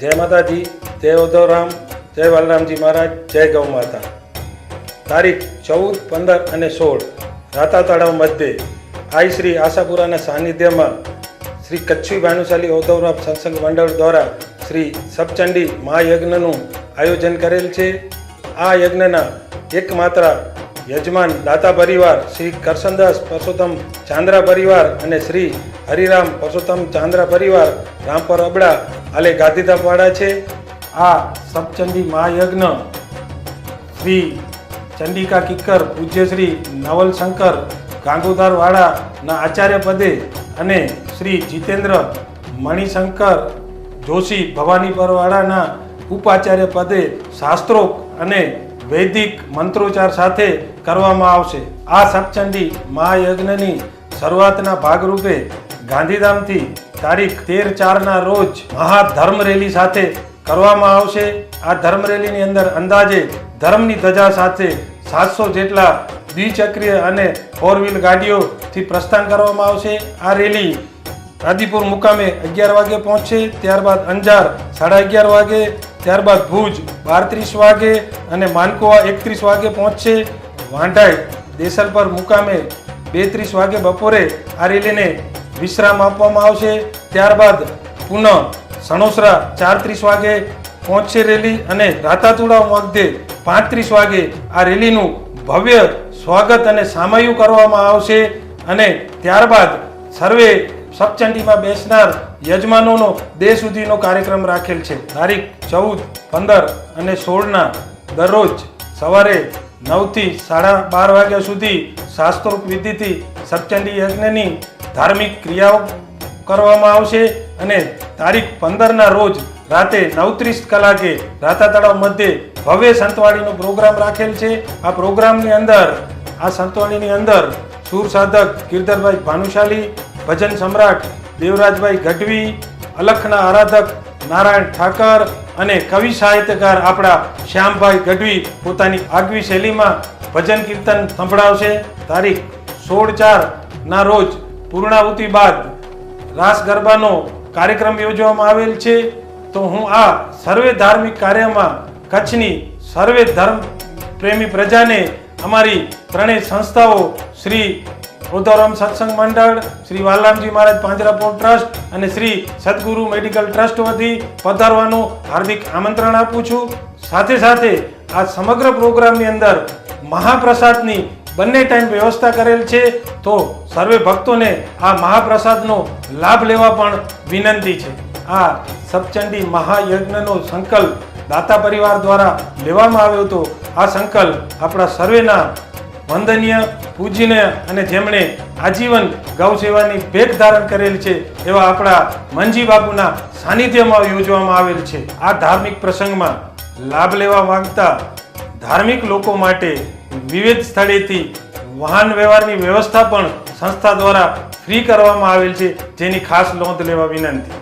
જય માતાજી, જય ઉદ્ધવરામ જય બલરામજી મહારાજ, જય ગૌ માતા. તારીખ ચૌદ, પંદર અને સોળ રાતા તળાવ મધ્યે આઈ શ્રી આશાપુરાના સાનિધ્યમાં શ્રી કચ્છી ભાનુશાલી ઉદ્ધવરામ સત્સંગ મંડળ દ્વારા શ્રી સપચંડી મહાયજ્ઞનું આયોજન કરેલ છે. આ યજ્ઞના એકમાત્ર યજમાન દાતા પરિવાર શ્રી કરશનદાસ પરસોત્તમ ચાંદ્રા પરિવાર અને શ્રી હરિરામ પરસોત્તમ ચાંદ્રા પરિવાર રામપર અબડા આલે ગાંધીધામવાળા છે. આ સપચંડી મહાયજ્ઞ શ્રી ચંડિકા કિક્કર પૂજ્ય શ્રી નવલશંકર ગાંગોદારવાળાના આચાર્ય પદે અને શ્રી જીતેન્દ્ર મણિશંકર જોશી ભવાનીપરવાળાના ઉપાચાર્ય પદે શાસ્ત્રોક અને વૈદિક મંત્રોચ્ચાર સાથે કરવામાં આવશે. આ સપચંડી મહાયજ્ઞની શરૂઆતના ભાગરૂપે ગાંધીધામથી તારીખ તેર ચારના રોજ મહાધર્મ રેલી સાથે કરવામાં આવશે. આ ધર્મ રેલીની અંદર અંદાજે ધર્મની ધજા સાથે સાતસો જેટલા દ્વિચક્રીય અને ફોર વ્હીલ ગાડીઓથી પ્રસ્થાન કરવામાં આવશે. આ રેલી આદિપુર મુકામે અગિયાર વાગે પહોંચશે, ત્યારબાદ અંજાર સાડા અગિયાર વાગે, ત્યારબાદ ભુજ બાર ત્રીસ વાગે અને માનકોવા એકત્રીસ વાગે પહોંચશે. વાંઢાઈ, દેસલપર મુકામે બે ત્રીસ વાગે બપોરે આ રેલીને વિશ્રામ આપવામાં આવશે. ત્યારબાદ પુનઃ સણોસરા ચાર ત્રીસ વાગે પહોંચશે રેલી અને રાતાતુડા મધ્યે પાંત્રીસ વાગે આ રેલીનું ભવ્ય સ્વાગત અને સામયું કરવામાં આવશે અને ત્યારબાદ સર્વે સપચંડીમાં બેસનાર યજમાનોનો દેહ સુધીનો કાર્યક્રમ રાખેલ છે. તારીખ ચૌદ, પંદર અને સોળના દરરોજ સવારે નવથી સાડા બાર વાગ્યા સુધી શાસ્ત્રોક વિધિથી સપચંડી યજ્ઞની ધાર્મિક ક્રિયાઓ કરવામાં આવશે અને તારીખ પંદરના રોજ રાતે નવત્રીસ કલાકે રાતા તળાવ મધ્યે ભવ્ય સંતવાણીનો પ્રોગ્રામ રાખેલ છે. આ પ્રોગ્રામની અંદર, આ સંતવાણીની અંદર સુર સાધક ગિરધરભાઈ ભાનુશાલી, ભજન સમ્રાટ દેવરાજભાઈ ગઢવી, અલખના આરાધક નારાયણ ઠાકર અને કવિ સાહિત્યકાર આપણા શ્યામભાઈ ગઢવી પોતાની આગવી શૈલીમાં ભજન કીર્તન સંભળાવશે. તારીખ સોળ ચાર ના રોજ પૂર્ણાહુતિ બાદ રાસ ગરબાનો કાર્યક્રમ યોજવામાં આવેલ છે, તો હું આ સર્વે ધાર્મિક કાર્યમાં કચ્છની સર્વે ધર્મ પ્રેમી પ્રજાને અમારી ત્રણેય સંસ્થાઓ, શ્રી ઉદ્ધવરામ સત્સંગ મંડળ, શ્રી વાલામજી મહારાજ પાંજરાપોળ ટ્રસ્ટ અને શ્રી સદગુરુ મેડિકલ ટ્રસ્ટ વતી પધારવાનું હાર્દિક આમંત્રણ આપું છું. સાથે સાથે આ સમગ્ર પ્રોગ્રામની અંદર મહાપ્રસાદની બંને ટાઈમ વ્યવસ્થા કરેલ છે, તો સર્વે ભક્તોને આ મહાપ્રસાદનો લાભ લેવા પણ વિનંતી છે. આ સપચંડી મહાયજ્ઞનો સંકલ્પ દાતા પરિવાર દ્વારા લેવામાં આવ્યો હતો. આ સંકલ્પ આપણા સર્વેના વંદનીય, પૂજનીય અને જેમણે આજીવન ગૌ સેવાની ભેટ ધારણ કરેલ છે, એવા આપણા મનજી બાપુના સાનિધ્યમાં યોજવામાં આવેલ છે. આ ધાર્મિક પ્રસંગમાં લાભ લેવા માંગતા ધાર્મિક લોકો માટે વિવિધ સ્થળેથી વાહન વ્યવહારની વ્યવસ્થા પણ સંસ્થા દ્વારા ફ્રી કરવામાં આવેલ છે, જેની ખાસ નોંધ લેવા વિનંતી.